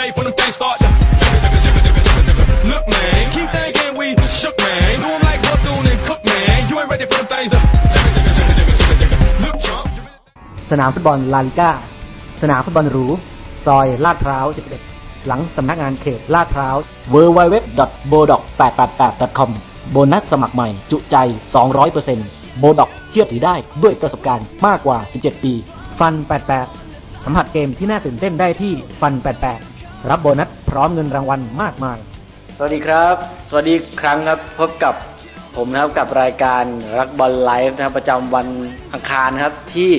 safe when them things start. Look, man, keep thinking we shook, man. Do 'em like Bethune and Cook, man. You ain't ready for them things. Look, chump. you really- สนามฟุตบอลลาลิก้า สนามฟุตบอลหรู ซอยลาดพร้าว 71 หลังสำนักงานเขตลาดพร้าว w w w b o d o k 8 8 8 com โบนัสสมัครใหม่ จุใจ 200%โบดอกเชื่อถือได้ด้วยประสบการณ์มากกว่า 17 ปี ฟัน 88 สัมผัสเกมที่น่าตื่นเต้นได้ที่ฟัน 88 รับโบนัสพร้อมเงินรางวัลมากมาย สวัสดีครับ สวัสดีอีกครั้งครับพบกับผมนะครับกับรายการรักบอลไลฟ์นะครับประจำวันอังคารครับที่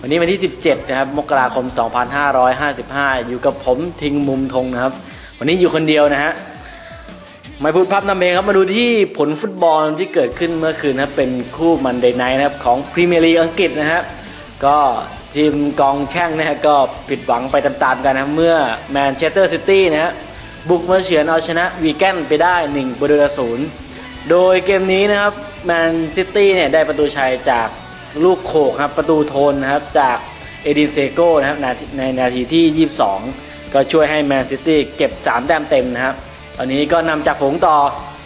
วันนี้วันที่ 17 นะครับมกราคม 2555 อยู่กับผมทิงมุมธงนะครับ วันนี้อยู่คนเดียวนะฮะไม่พูดพับนำเพลงครับมาดูที่ผลฟุตบอลที่เกิดขึ้นเมื่อคืนนะครับเป็นคู่มันเดย์ไนท์นะครับของพรีเมียร์ลีกอังกฤษนะฮะก็ ทีมกองแช่งนะฮะก็ผิดหวังไปตามๆกันนะเมื่อแมนเชสเตอร์ซิตี้นะฮะบุกมาเฉือนเอาชนะวีแกนไปได้1ประตูต่อศูนย์โดยเกมนี้นะครับแมนซิตี้เนี่ยได้ประตูชัยจากลูกโขกครับประตูโทนนะครับจากเอดินเซโก้นะครับนในนาทีที่ 22 ก็ช่วยให้แมนซิตี้เก็บ 3 แต้มเต็มนะครับ ตอนนี้ก็นำจากฝูงต่อ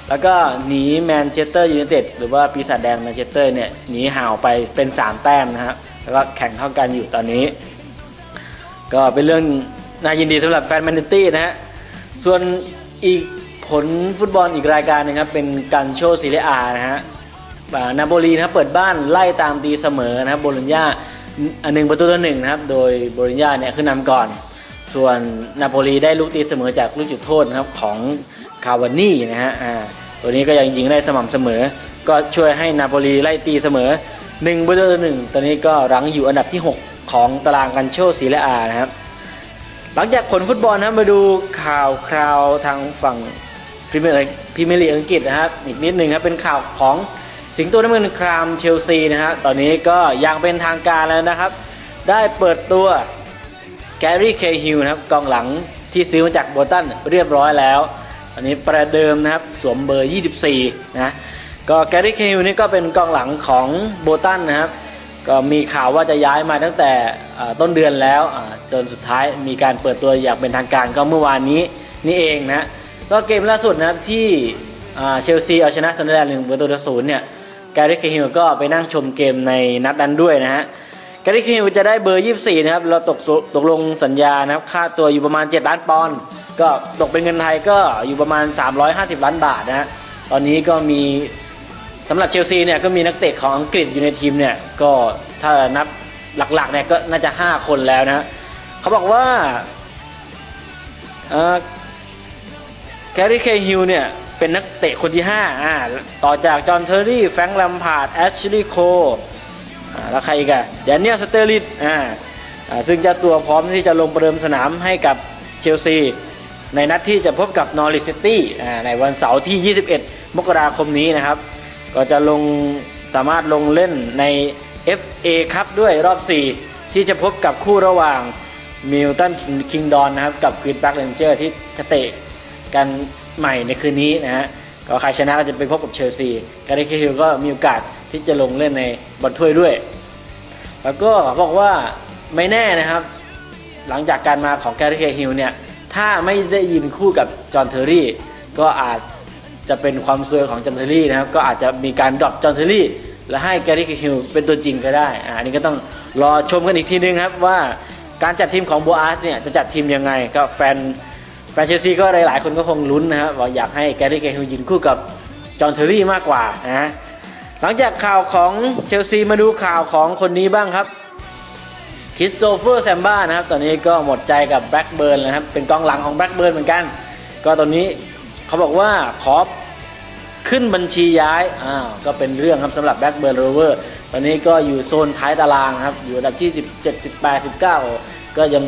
แล้วก็หนีแมนเชสเตอร์ยูไนเต็ดหรือว่าปีศาจแดงแมนเชสเตอร์เนี่ยหนีห่าวไปเป็น 3 แต้มนะครับ แล้วก็แข่งเท่ากันอยู่ตอนนี้ ก็เป็นเรื่องน่ายินดีสำหรับแฟนแมนซิตี้นะฮะ ส่วนอีกผลฟุตบอลอีกรายการหนึงครับ เป็นการโชว์ซีเรียอานะฮะนาโปลีนะครับเปิดบ้านไล่ตามตีเสมอนะครับโบโลญญาอันหนึ่งประตูต่อหนึ่งนะครับ โดยโบโลญญาเนี่ยขึ้นนำก่อน ส่วนนาโปลีได้ลูกตีเสมอจากลูกจุดโทษนะครับของคาวานี่นะฮะอ่าตัวนี้ก็ยังยิงได้สม่ำเสมอ ก็ช่วยให้นาโปลีไล่ตีเสมอ 1ประตูต่อหนึ่งตอนนี้ก็รั้งอยู่อันดับที่ 6 ของตารางกันโชซีและอานะครับ หลังจากผลฟุตบอลนะมาดูข่าวคราวทางฝั่งพรีเมียร์พรีเมียร์ลีกอังกฤษนะครับ อีกนิดหนึ่งครับเป็นข่าวของสิงโตน้ำเงินครามเชลซีนะฮะตอนนี้ก็ยังเป็นทางการแล้วนะครับ ได้เปิดตัวแกรี่เคฮิลนะครับกองหลังที่ซื้อมาจากโบตันเรียบร้อยแล้ว อันนี้ประเดิมนะครับสวมเบอร์ 24 นะ ก็แกรี่เคฮิลนี่ก็เป็นกองหลังของโบตันนะครับ ก็มีข่าวว่าจะย้ายมาตั้งแต่ต้นเดือนแล้วจนสุดท้ายมีการเปิดตัวอย่างเป็นทางการก็เมื่อวานนี้นี่เองนะก็เกมล่าสุดนะครับที่เชลซีเอาชนะซันเดอร์แลนด์หนึ่งประตูต่อศูนย์เนี่ยแกรี่เคฮิลก็ไปนั่งชมเกมในนัดนั้นด้วยนะฮะแกรี่เคฮิลจะได้เบอร์ 24 นะครับ เราตกตกลงสัญญานะครับ ค่าตัวอยู่ประมาณ 7 ล้านปอนด์ก็ตกเป็นเงินไทยก็อยู่ประมาณ 350 ล้านบาทนะฮะตอนนี้ก็มี สำหรับเชลซีเนี่ยก็มีนักเตะของอังกฤษอยู่ในทีมเนี่ยก็ถ้านับหลักๆเนี่ยก็น่าจะ 5 คนแล้วนะเขาบอกว่าแกรี่เคฮิลเนี่ยเป็นนักเตะคนที่5อ่าต่อจากจอห์นเทอร์รี่แฟรงค์ลัมพาร์ดแอชลีย์โคอ่าแล้วใครอีกอะแดเนียลสเตอร์ลิตอ่าซึ่งเจะตัวพร้อมที่จะลงประเดิมสนามให้กับเชลซี ในนัดที่จะพบกับนอริสซิตี้ในวันเสาร์ที่ 21 มกราคมนี้นะครับ ก็จะลงสามารถลงเล่นใน FA ครับด้วยรอบ 4 ที่จะพบกับคู่ระหว่างมิลตันคิงดอนนะครับกับควีนบัคเรนเจอร์ที่จะเตะกันใหม่ในคืนนี้นะฮะก็ใครชนะก็จะไปพบกับเชลซีการิเคฮิลก็มีโอกาสที่จะลงเล่นในบอลถ้วยด้วย แล้วก็บอกว่าไม่แน่นะครับ หลังจากการมาของแกรี่เคฮิลเนี่ยถ้าไม่ได้ยินคู่กับจอห์นเทอร์รี่ก็อาจ จะเป็นความซวยของจอห์นเทอร์รี่นะครับ ก็อาจจะมีการดรอปจอห์นเทอร์รี่ และให้แกรี่เคฮิลเป็นตัวจริงก็ได้อ่าอันนี้ก็ต้องรอชมกันอีกทีนึงครับว่าการจัดทีมของโบอาสเนี่ยจะจัดทีมยังไงก็แฟนแฟนเชลซีก็หลายๆคนก็คงลุ้นนะครับว่าอยากให้แกรี่เคฮิลยินคู่กับจอห์นเทอร์รี่มากกว่านะหลังจากข่าวของเชลซีมาดูข่าวของคนนี้บ้างครับคริสโตเฟอร์แซมบ้านะครับ ตอนนี้ก็หมดใจกับแบล็กเบิร์นนะครับ เป็นกองหลังของแบล็กเบิร์นเหมือนกัน ก็ตอนนี้ เขาบอกว่าขอขึ้นบัญชีย้ายอ้าวก็เป็นเรื่องครับสำหรับแบล็กเบิร์นโรเวอร์ตอนนี้ก็อยู่โซนท้ายตารางครับ อยู่อันดับที่ 17 18 19 ก็ยัง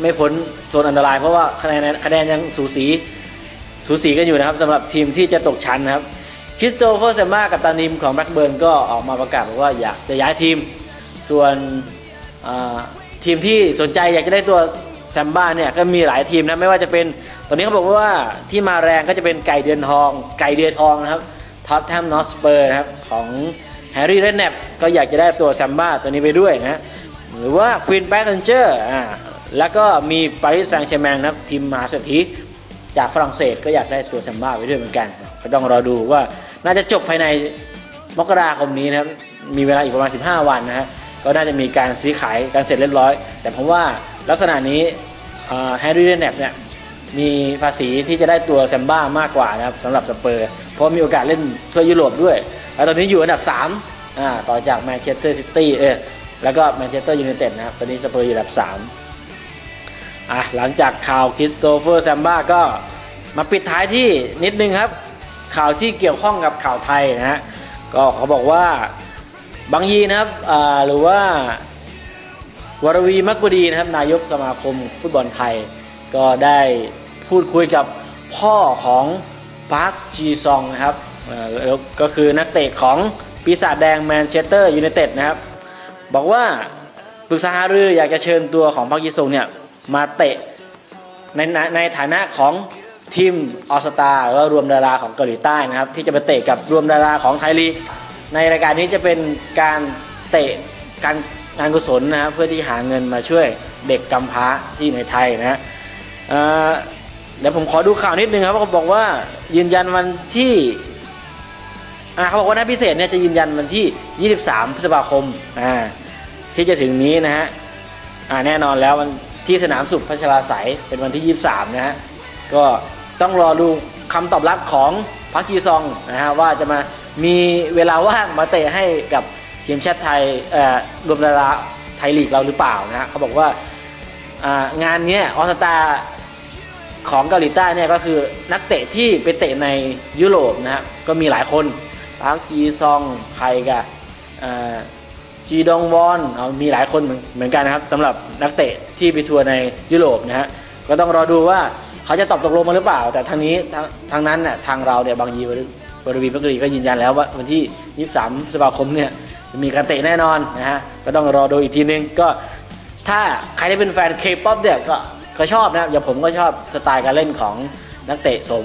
ไม่พ้นโซนอันตราย เพราะว่าคะแนนคะแนนยังสูสีสูสีกันอยู่นะครับสำหรับทีมที่จะตกชั้นนะครับคริสโตเฟอร์เซม่ากับตันทีมของแบล็กเบิร์นก็ออกมาประกาศบอกว่าอยากจะย้ายทีมส่วนทีมที่สนใจอยากจะได้ตัว แซมบ้าเนี่ยก็มีหลายทีมนะไม่ว่าจะเป็นตอนนี้เขาบอกว่าที่มาแรงก็จะเป็นไก่เดือนทอง ไก่เดือนทองนะครับท็อตแทมนอสเปอร์นะครับของแฮร์รี่เรนแนปก็อยากจะได้ตัวแซมบ้าตัวนี้ไปด้วยนะหรือว่าควีนแบ็กเนเจอร์อ่าแล้วก็มีปารีสแซงต์แชร์แมงนะครับทีมมหาเศรษฐีจากฝรั่งเศสก็อยากได้ตัวแซมบ้าไว้ด้วยเหมือนกัน ก็ต้องรอดูว่าน่าจะจบภายในมกราคมนี้นะครับมีเวลาอีกประมาณ 15 วันนะฮะก็น่าจะมีการซื้อขายการเสร็จเรียบร้อย แต่ผมว่า ลักษณะนี้แฮร์รี่เรนแนบเนี่ยมีภาษีที่จะได้ตัวแซมบ้ามากกว่านะครับสำหรับสเปอร์ เพราะมีโอกาสเล่นทั่วยุโรปด้วย แล้วตอนนี้อยู่อันดับ3อ่าต่อจากแมนเชสเตอร์ซิตี้เออแล้วก็แมนเชสเตอร์ยูไนเต็ดนะครับตอนนี้สเปอร์อยู่อันดับ3อะหลังจากข่าวคริสโตเฟอร์แซมบ้าก็มาปิดท้ายที่นิดนึงครับ ข่าวที่เกี่ยวข้องกับข่าวไทยนะฮะก็เขาบอกว่าบางยีนะครับหรือว่า วรวีมักบดีนะครับนายกสมาคมฟุตบอลไทย ก็ได้พูดคุยกับพ่อของปาร์คจีซองนะครับก็คือนักเตะของปีศาจแดงแมนเชสเตอร์ยูไนเต็ดนะครับ บอกว่าปรึกษาหารืออยากจะเชิญตัวของพักยิซงเนี่ยมาเตะในในในฐานะของทีมออสตาหรือว่ารวมดาราของเกาหลีใต้นะครับ ที่จะมาเตะกับรวมดาราของไทยลีกในรายการนี้จะเป็นการเตะการ งานกุศลนะครับเพื่อที่หาเงินมาช่วยเด็กกำพร้าที่ในไทยนะเเดี๋ยวผมขอดูข่าวนิดนึงครับเขาบอกว่ายืนยันวันที่เขาบอกว่านัดพิเศษเนี่ยจะยืนยันวันที่ 23 พฤษภาคมที่จะถึงนี้นะฮะแน่นอนแล้ววันที่สนามสุขพัชราไสยเป็นวันที่ 23 นะฮะก็ต้องรอดูคำตอบรับของพักจีซองนะฮะว่าจะมามีเวลาว่างมาเตะให้กับ ทีมชาติไทยรวมดาราไทยลีกเราหรือเปล่านะฮะเขาบอกว่างานนี้ออสตาของเกาหลีใต้เนี่ยก็คือนักเตะที่ไปเตะในยุโรปนะครับก็มีหลายคนปาร์คจีซองใคกับจีดองวอนเอามีหลายคนเหมือนกันนะครับสำหรับนักเตะที่ไปทัวร์ในยุโรปนะฮะก็ต้องรอดูว่าเขาจะตอบตกลงมาหรือเปล่า แต่ทางนี้ทางทางนั้นน่ะทางเราเนี่ยบางยีบริวีพักรีก็ยืนยันแล้วว่าวันที่ 23พฤษภาคมเนี่ย มีการเตะแน่นอนนะฮะก็ต้องรอดูอีกทีนึงก็ถ้าใครที่เป็นแฟนเคป๊อปเนี่ยก็ก็ชอบนะอย่างผมก็ชอบสไตล์การเล่นของนักเตะสม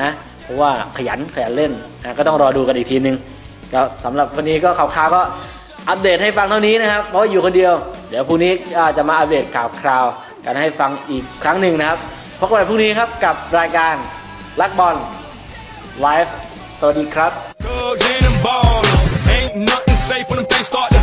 นะเพราะว่าขยันขยันเล่นนะก็ต้องรอดูกันอีกทีนึงก็สำหรับวันนี้ก็ข่าวๆก็อัปเดตให้ฟังเท่านี้นะครับ เพราะอยู่คนเดียว เดี๋ยวพรุ่งนี้จะมาอัปเดตข่าวคราวกันให้ฟังอีกครั้งหนึ่งนะครับพบกันใหม่พรุ่งนี้ครับกับรายการลักบอลไลฟ์สวัสดีครับ safe when them things start